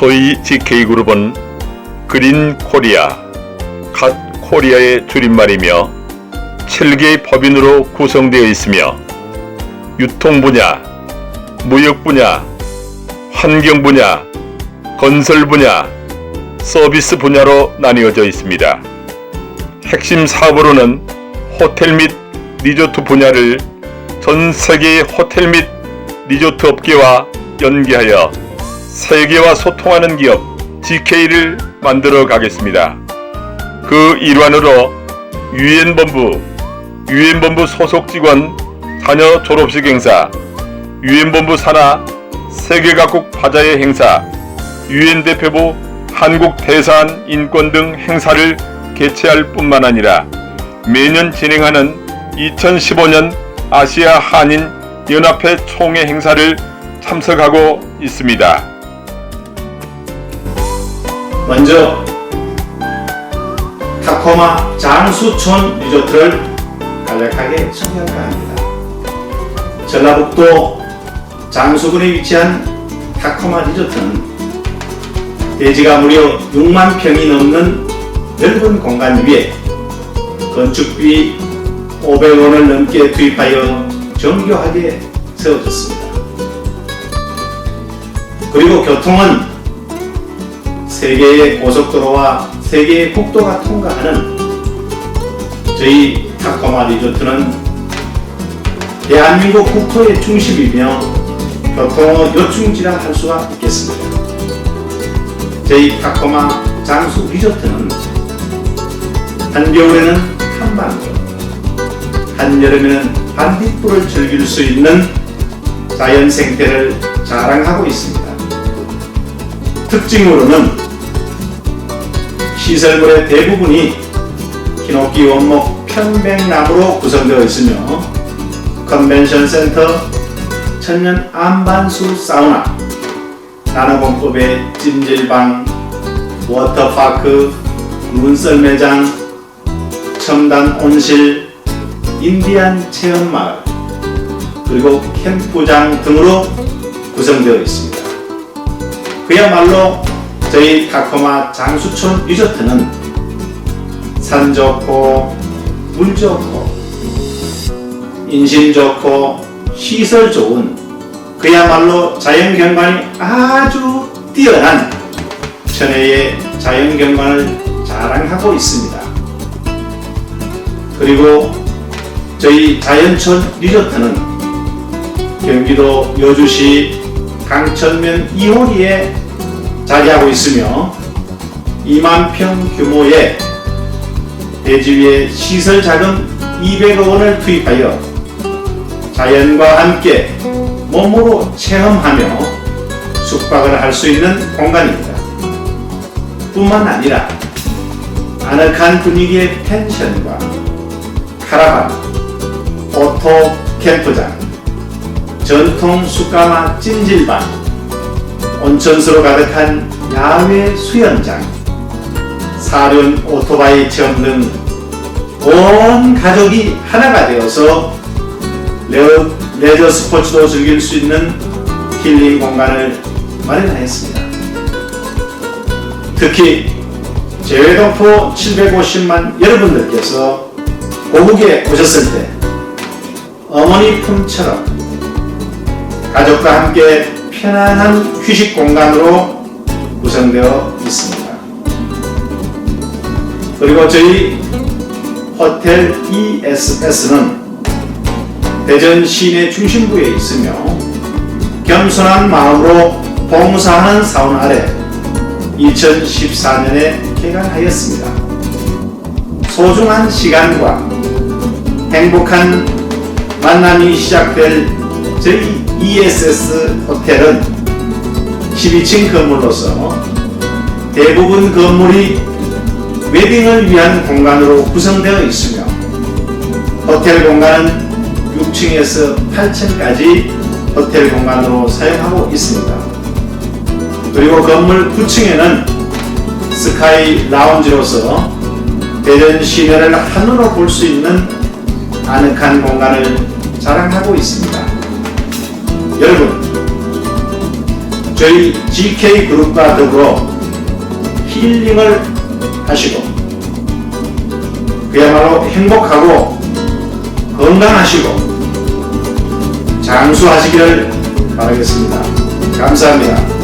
저희 GK그룹은 그린 코리아, 갓 코리아의 줄임말이며 7개의 법인으로 구성되어 있으며 유통 분야, 무역 분야, 환경 분야, 건설 분야, 서비스 분야로 나뉘어져 있습니다. 핵심 사업으로는 호텔 및 리조트 분야를 전 세계의 호텔 및 리조트 업계와 연계하여 세계와 소통하는 기업 GK를 만들어 가겠습니다. 그 일환으로 유엔 본부, 유엔 본부 소속 직원 자녀 졸업식 행사, 유엔 본부 산하 세계 각국 바자회 행사, 유엔 대표부 한국 대사관 인권 등 행사를 개최할 뿐만 아니라 매년 진행하는 2015년 아시아 한인 연합회 총회 행사를 참석하고 있습니다. 먼저 타코마 장수촌 리조트를 간략하게 소개할까 합니다. 전라북도 장수군에 위치한 타코마 리조트는 대지가 무려 6만 평이 넘는 넓은 공간 위에 건축비 500원을 넘게 투입하여 정교하게 세워졌습니다. 그리고 교통은 세계의 고속도로와 세계의 국도가 통과하는 저희 타코마 리조트는 대한민국 국토의 중심이며 교통의 요충지라 할 수가 있겠습니다. 저희 타코마 장수 리조트는 한겨울에는 한반도, 한여름에는 반딧불을 즐길 수 있는 자연 생태를 자랑하고 있습니다. 특징으로는 시설물의 대부분이 히노키 원목 편백나무로 구성되어 있으며 컨벤션 센터, 천연 안반수 사우나, 나노공법의 찜질방, 워터파크, 문썰 매장, 첨단 온실, 인디안 체험마을, 그리고 캠프장 등으로 구성되어 있습니다. 그야말로 저희 타코마 장수촌 리조트는 산 좋고 물 좋고 인심 좋고 시설 좋은 그야말로 자연 경관이 아주 뛰어난 천혜의 자연 경관을 자랑하고 있습니다. 그리고 저희 자연촌 리조트는 경기도 여주시 강천면 2호리에 자리하고 있으며 2만 평 규모의 대지 위에 시설 자금 200억 원을 투입하여 자연과 함께 몸으로 체험하며 숙박을 할 수 있는 공간입니다. 뿐만 아니라 아늑한 분위기의 펜션과 카라반, 오토 캠프장, 전통 숯가마 찜질방, 온천수로 가득한 야외 수영장, 사륜 오토바이 체험 등 온 가족이 하나가 되어서 레어, 레저 스포츠도 즐길 수 있는 힐링 공간을 마련하였습니다. 특히 제외동포 750만 여러분들께서 고국에 오셨을 때 어머니 품처럼 가족과 함께 편안한 휴식 공간으로 구성되어 있습니다. 그리고 저희 호텔 ESS는 대전 시내 중심부에 있으며 겸손한 마음으로 봉사하는 사원 아래 2014년에 개관하였습니다. 소중한 시간과 행복한 만남이 시작될 저희 ESS 호텔은 12층 건물로서 대부분 건물이 웨딩을 위한 공간으로 구성되어 있으며 호텔 공간은 6층에서 8층까지 호텔 공간으로 사용하고 있습니다. 그리고 건물 9층에는 스카이 라운지로서 대전 시내를 한눈으로 볼 수 있는 아늑한 공간을 자랑하고 있습니다. 여러분, 저희 GK 그룹과 더불어 힐링을 하시고 그야말로 행복하고 건강하시고 장수하시기를 바라겠습니다. 감사합니다.